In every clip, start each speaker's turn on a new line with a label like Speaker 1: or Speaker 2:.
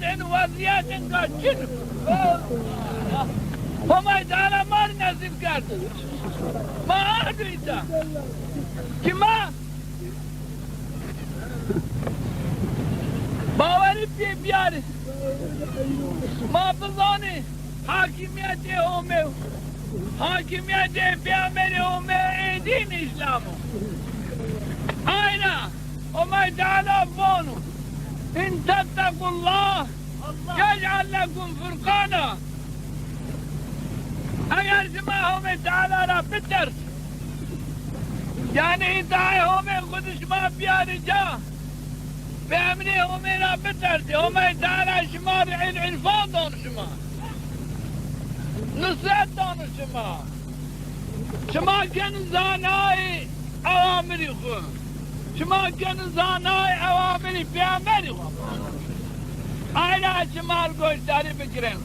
Speaker 1: sen vaziyetin kaçın. Homay dana mar nasip kardı. Ma adıysa. Kima? Baveri bir biyar. Mafızani. Hakimiyeti homev. Hakimiyeti peygamberi homev edin İslam'ı. Aynen. Homay dana bonu. ayna وما تعالى فونو إن تتقوا الله يجعل لكم فرقانا اگر شما هم تعالی را بترس یعنی ادعای هم خود شما بیاری جا به امری هم را بترسی هم تعالی شما را العرفان دان شما نصرت دان شما شما کن زانای اوامری خود شما کن زانای اوامری پیامبری خود aynen şımar gösteri bikirin.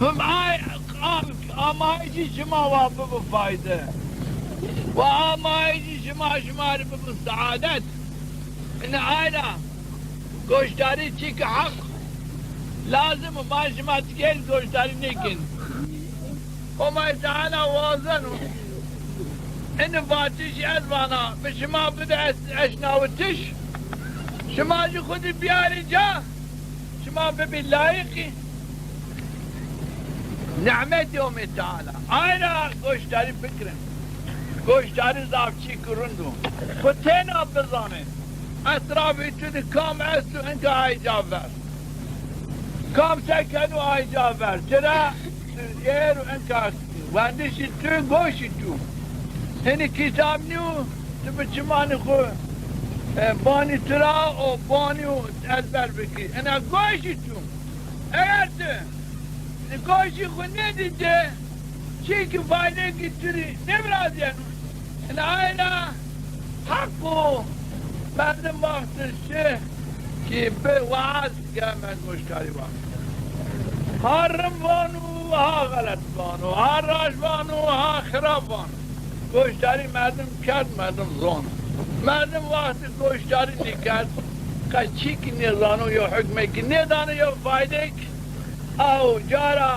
Speaker 1: Hüm ay amayıcı şıma vabı bu fayda. Ve amayıcı şıma şımarı bu saadet. İne aynen gösteri çık hak. Lazım ma şıma gel gösteri nekin. Oma Teala vazenu. İne batiş ez bana. Şıma bir de eşnavıtış. شما جو خودی بیاری جا شما ببین لایقی نعمت یوم تعالی آینا گوشتاری بکرن گوشتاری زافچی کرندو فتینا بزانه اطرافی تو دی کام استو انکا آی جاور کام سکنو آی جاور چرا yer انکا وندشی تو گوشی تو Heni kitabnu tıbıçımanıku e, bani tıra o bani ezber beki. Ene koşitum. Eğer de koşiku ne diyece çünkü fayda getiri ne biraz yani. Ene ayna hakku bende baktı şey ki be vaaz gelmez müşteri var. Harım vanu ha galat vanu, ha raj vanu, ha khirab vanu. goşkari merdim kert merdim zonu مردم وقتی گوشتاری دیگر کچی که نیزانو یا حکمه که نیدانو یا فایده او جارا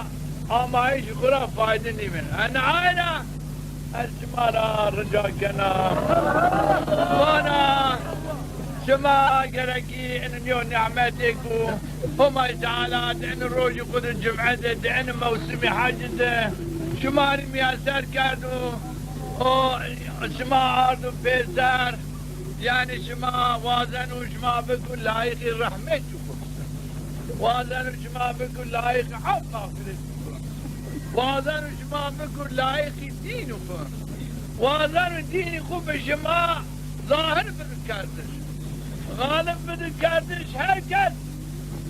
Speaker 1: آمایش خورا فایده نیمین انا آینا از شما را رجا کنا وانا شما گرکی ان نیو نعمتی کو همه تعالی ان روز خود جمعه ده ان موسم حج ده شما o şıma ardu bezar yani şıma vazen uçma bekul layık rahmet yukursun. Vazen uçma bekul layık hak mağfiret Vazen uçma bekul layık din yukur. Vazen dini kubu şıma zahir bir kardeş. Galip bir kardeş herkes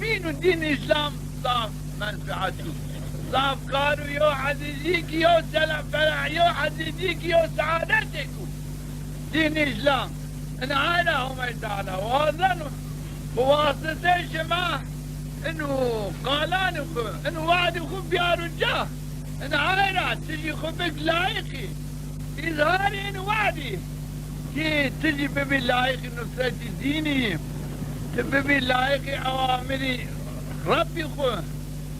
Speaker 1: minu din İslam da menfaat yukur. الأفكار يعززيك يا سلام فرح يعززيك يا سعادتك دين إسلام نعالهم تعالى وأظن بواسطة انو إنه قالانكم إنه وعدكم يا رجال نعالة تجي خبك لايقي إظهاري إنه وعدي كي تجي ببي لايقي نصرة ديني تببي لايقي أوامري ربي خو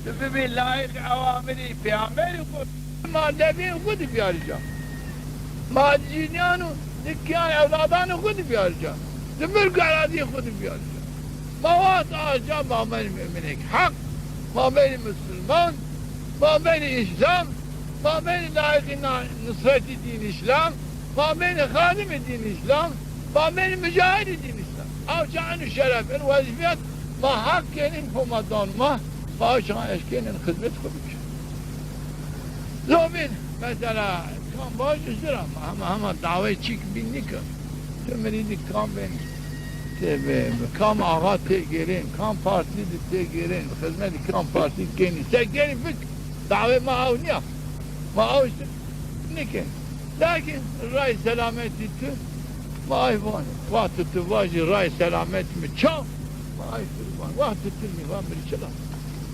Speaker 1: Tübübi layık evamiri peygamberi kut. Madevi kudip yarıca. Madicinyanu dükkan evladanı kudip yarıca. Zümür garadiyi kudip yarıca. Mavat ağaca mamel müminik hak. Mamel Müslüman. Mamel İslam. Mamel layık nusreti din İslam. Mamel hadim din İslam. Mamel mücahid din İslam. Avcağını şerefin vazifiyat. Ma hakkenin pomadon ma bağışına eşkinin hizmet koymuş. Zomin mesela kan bağış ister ama ama ama davayı çık bindik. Tömeridik kan ben tebe kam ağa te gelin kam partili te gelin hizmet kam partili gelin. Sen gelin fik davet maav niye maav işte ne ki? Lakin ray selamet tü maayvan vakti tü vacı ray selamet mi? Çal. Maayvan vakti tü mi var bir çalar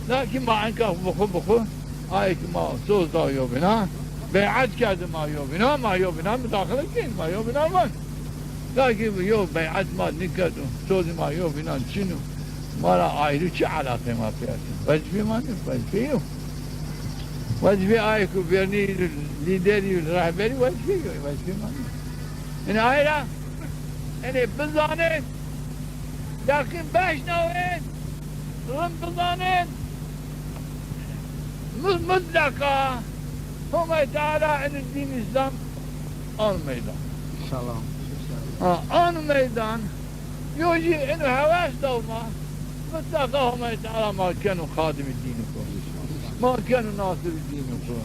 Speaker 1: Lakin ma enkah vuku vuku ayet ma söz da yobina beyat geldi ma yobina ma yobina müdahale değil ma yobina var. Lakin yo beyat ma nikadu söz ma yobina çinu mara ayrı çi alakı ma piyasın. Vecibi ma ne vecibi yok. Vecibi ayet kuberni lideri rehberi vecibi yok. Vecibi ma ne. Yani ayrı yani biz lanet lakin beş navin. Rımbızanın mutlaka, Huma Teala en din İslam al meydan.
Speaker 2: İnşallah.
Speaker 1: Ha, an meydan يوجي إنه هواش دوما. متلقاهم تعالى ما كانوا خادم دينكم ما كانوا ناصر دينكم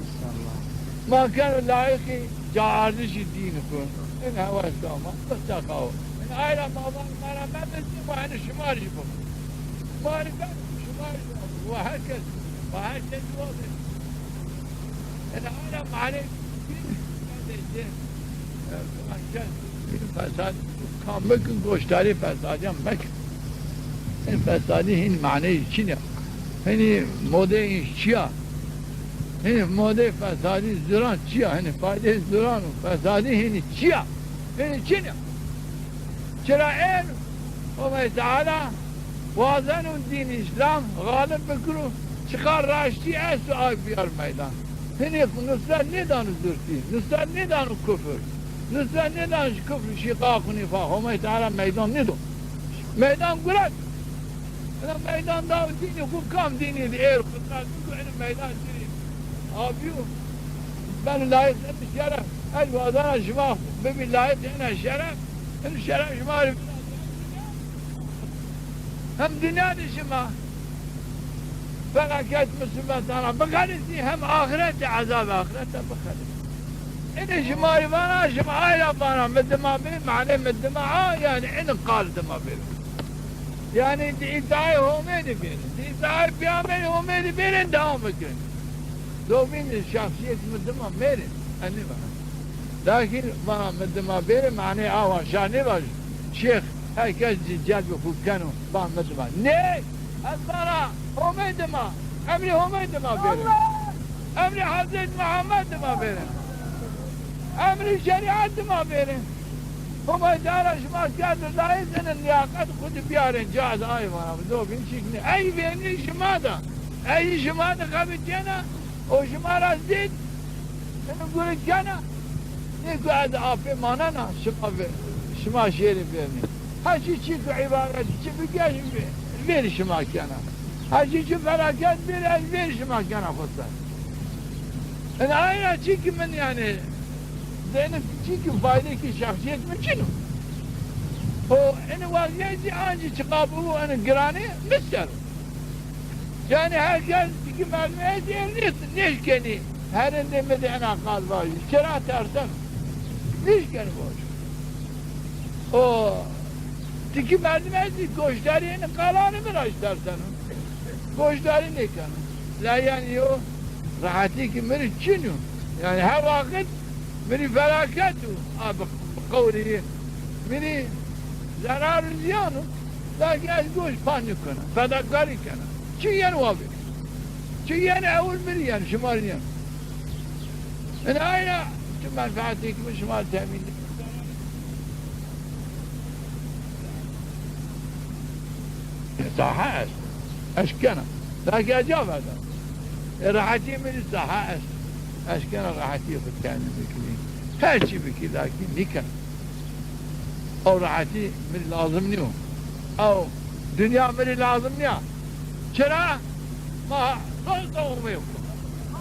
Speaker 1: ما كانوا لائق جعارش دينكم إن هواش دوما. متلقاهم من عائلة ما ظن ما أنا ما بدي ما أنا شمال جبهم ما أنا كان شمال جبهم وهكذا. وهكذا الوضع ان عائلة ما عليك فساد kan bakın gösteri fesadiyem bakın. Yani fesadi hin mane için ya. Hani mode çiya. Hani mode fesadi zıran çiya. Hani fayda zıran fesadi hani çiya. Hani için ya. Çıra en Allah Teala vazenun din İslam galip bikru çıkar raşti esu ay biyar meydan. Hani nusra neden zırti? Nusra neden küfür? Nusra neden küfür şikak nifak? Allah Teala meydan ne Meydan kurak. Ana meydan da dini hukam dini eğer kutlar bu benim meydan dini. Abi ben layık et şeref. El vadana şima be layık ene şeref. En şeref şima hem dünya فلکت مصیبت را بخلیسی هم اخرتي عذاب آخرت بخلیسی این شماری بنا شما آیلا بنا مدما معنى معنی مدما يعني ان قال دما بیم یعنی دیتای هومینی بین دیتای پیامین هومینی بین دوام بکن الشخصية شخصیت مدما میرین اني بنا لكن ما مدما بين معنى آوان شاني باش شيخ هاي كاز جاد بخوب كانوا بعض مدما نيه الصلاة Humeydima, emri Humeydima verin. Emri Hazreti Muhammed'ima verin. Emri şeriatıma verin. Dara şuma kâdır la izinin liyakat kudu biyarın caz ay bana bu dobin şikni. Ey beni şuma da. Ey şuma da kabitiyana. O şuma razdit. Benim gürükkana. Ne kuadu afi manana şuma ver. Şuma şeri verin. Hacı çıkı ibaret çıkı gelin ver. Ver şuma çıkı felaket bir el ver şuma kana kutlar. Yani aynen çıkı men yani Zeynep çünkü faydaki şahsiyet mümkün. O en vaziyeti anca çıkabulu en girani misal. Yani herkes ki mermiye diyelim neşkeni. Her ende medene kal var. Kira tersen neşkeni var. O tiki merdivenli koşları yeni kalanı mı raşlarsan? Koşları ne kanı? La yani o rahatı ki meri çinu. Yani her vakit من فلاكته بقوله من zarar ziyanı lakin az göz panyu kana fedakari kana çi yen wabi çi yen evul bir yen şimal yen en ayna tüm menfaati kimi şimal temin صحاح أشكنا لكن أجاب هذا راحتي من الصحاح أشكنا راحتي في التعليم بكلين her şey biki lakin nikan او راحتي من لازم نيو او دنيا من لازم نيا چرا ما صوتهم يكون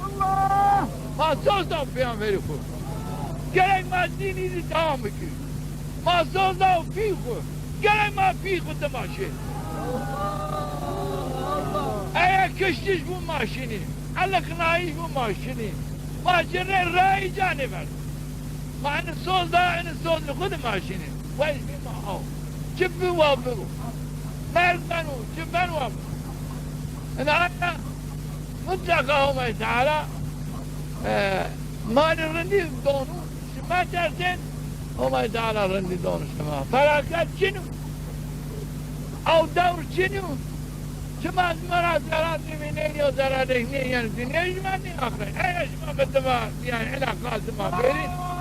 Speaker 1: الله ما صوتهم بيان بيكون gerek ma dini devam ki ma sozda fiku gerek ma fiku de maşin eğer kıştış bu maşini Allah kınayış bu maşini maşine rai canı ver مع ان الصوت ده ان الصوت اللي خد ماشيني كويس مين معاه شب وابرو ما يلقنوا شبان وابرو انا انا مطلق هم تعالى آه ما نرندي دونو ما ترسين هم تعالى رندي دونو شما فراكات شنو او دور شنو شما زمرا زرات من ايه زرات ايه يعني دنيا جمعني اخرين ايه شما بدما يعني علاقات ما بيني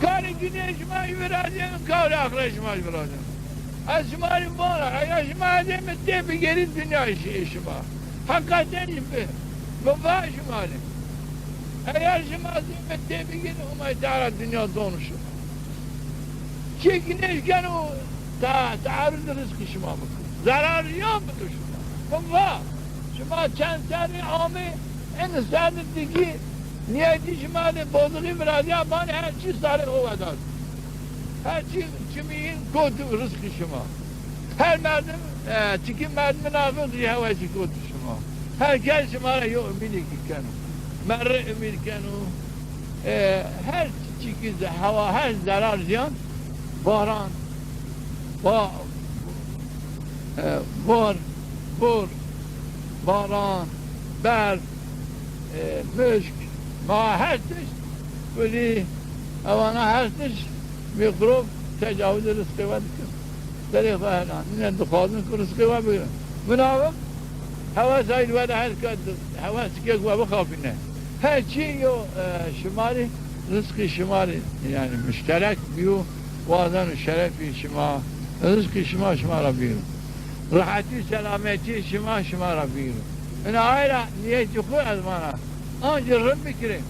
Speaker 1: Kari güneş ma yürazen kavli akreş ma yürazen. Esmali bana, yaşma demet de bir geri dünya işi işime. Hakikaten gibi. Baba şimali. Eğer şimali demet de bir geri umay teala dünya donuşu. Çekinirken o ta taarruz rızkı şıma bakın. Zarar yok mu şıma? Baba. Şıma çenseri ami en saadetteki niyeti şimali bozduğu biraz ya bana her şey sarı o kadar. Her şey çimiyin kodu rızkı şıma. Her merdim, e, çikin merdimin ağzı diye hava çıkıyordu şıma. Herkes şımara yok ümidi ki kanu. Merre ümid kanu. E, her çikiz hava, her zarar ziyan, baran, ba, e, bor, bor, baran, ber, e, müşk, ma her tiş, böyle havana her tiş, mikrop tecavüz rızkı var. Derek falan, ne dukadın rızkı var. Münafık, hava sayıl ve her kadın, hava sikek ve bakafine. Her şey yo e, şimali, rızkı şimali, yani müşterek biyo, bazen şerefi şima, rızkı şima şima Rabbim. Rahati selameti şima şima Rabbim. Yani ayrı niyeti koy az bana. Anca Rabbi kirim.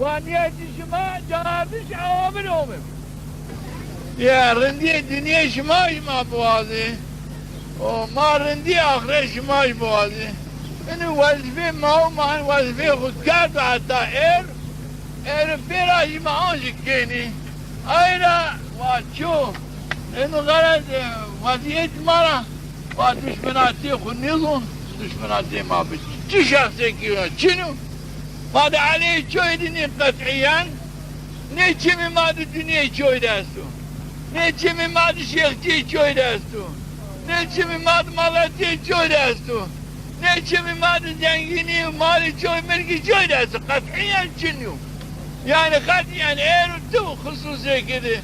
Speaker 1: Ve niyeti şima canabı şavamil olmuyor. Ya rındiye dünya şima şima boğazı. O ma rındiye ahire şima boğazı. Yani vazife mağuman vazife hudkardı hatta er. Er pera şima anjik keni. Ayra va ço. Enu garaz vaziyet mara. Va düşmenati khunizun. Düşmenati ma bit. Çi şahse ki çinu. Ma da aleyhi çoydini kat'iyan. Ne çimi ma da dünya çoydastu. Ne çimi ma da şeyhçi çoydastu. Ne çimi ma da malatya çoydastu. Ne çimi ma da zengini mali çoy mergi çoydastu. Kat'iyan çinu. Yani katiyen eğer tu hususi kedi.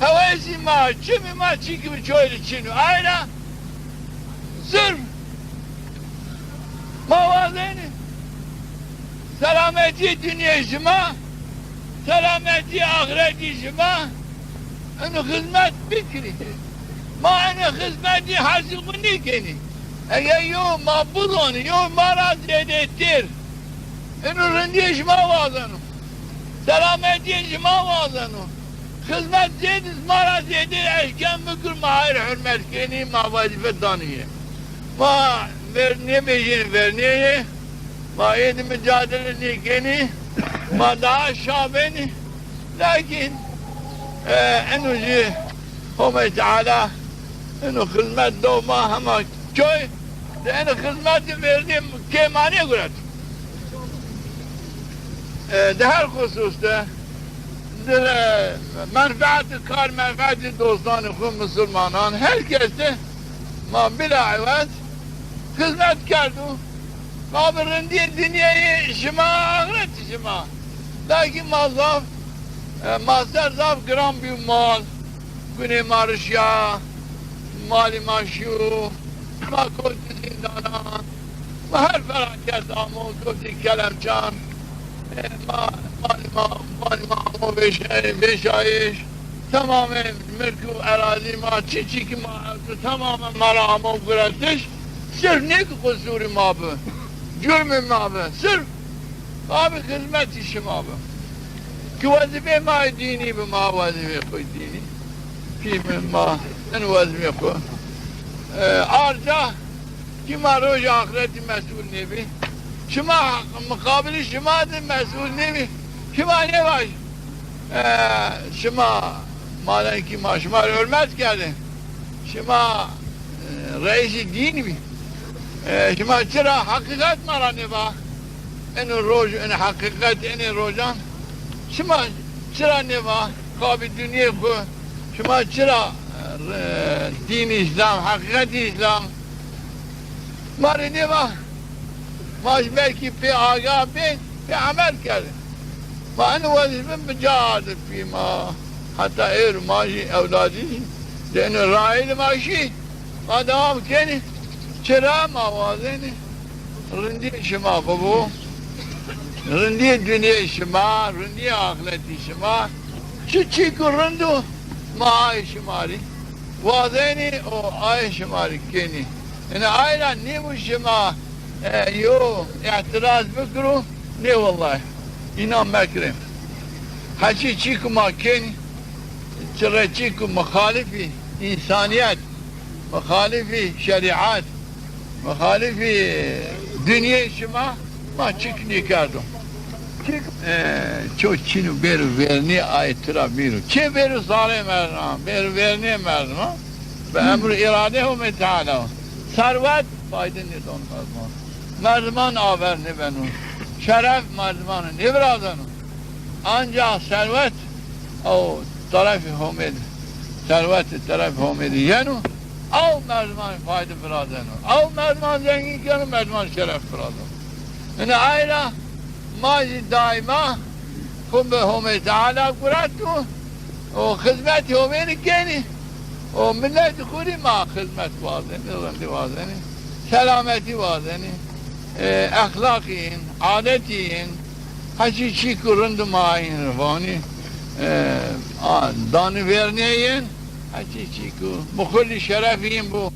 Speaker 1: Havaysi ma çimi ma çi gibi çoylu çinu. Ayna sırf mavazeni selameti dünya işime selameti ahiret işime onu hizmet bikridir. Ma ene hizmeti hasil kuni keni. Eğer yo mabul onu yo maraz edettir. Onu rindi işime vazanım. Selameti vazanım. Hizmet zediz maraz edir eşken mükür mahir hürmet keni ma vazife daniye. Ma verniye bejini verniye. Ma yedi mücadele nikeni. Ma daha şabeni. Lakin e, en ucu Home Teala enu hizmet doğma ama köy de enu hizmeti verdiğim kemane göre. E, de her hususta menfaati kar menfaati dostlarını Müslümanan herkese ma bila evet hizmet kerdu. Kabirin diye dünyayı şima ahiret şima. Lakin mazaf e, mazhar zaf gram bir mal. Güney marşya, mali maşyu, ma kodu zindana, ma her felaket amu kodu kelemcan, e, ma mali ma mali ma beşayiş, beşayiş, tamamen mülkü erazi ma çiçi ki ma tamamen mala amu kuratiş, Sırf ne ki kusurum abi? Cürmüm abi? Sırf abi hizmet işim abi. Ki vazife ma dini bi ma vazife koy dini. Kim ma sen vazife koy. Ee, arca kim arıyor ahireti mesul nebi? Şima mukabili şima de mesul nebi? Şima ne var? Ee, şima malen ki maşmar ölmez geldi. Şima e, reisi din mi? Şuma çıra hakikat mara ne ba? En roj en hakikat en rojan. Şuma çıra ne ba? Kabi dünya bu. شما چرا دین اسلام حقیقت اسلام ماری نیما ماش belki bir agah bir bir amel geldi. Ma ene vazifem becadet fîmâ hatta eğer maaşı evladı dene rail maaşı ma devam keni çera ma vazeni rindi şema babu rindi dünya şema rindi ahiret şema şu çiğ kurundu maaş mali وازيني وعايش مالكيني انا عائلة نيمو شما اه، يو اعتراض بكرو ني والله inan mekrim Haçi çiku makeni Çıra çiku muhalifi insaniyet muhalifi şeriat muhalifi dünya şuma ma çikni kardum çok çinu beru verni aytıra biru çe beru zalim merdum beru verni merdum ve emru iradehu me teala servet faydın ne don merdiman merdiman aver ne benu şeref merdimanın ibradını ancak servet o tarafı homid servet tarafı homid yenu al merdiman fayda biradını al merdiman zengin kanı merdiman şeref biradını yani ayrı mazi daima kum be homid teala kuratu o hizmet homid geni. O millet kuri ma hizmet vazeni rındi vazeni selameti vazeni. E, ahlakiyin, adetiyin, hacı çikurundu mayin rıvani, e, danı verneyin, hacı çikur, mukulli şerefiyin bu.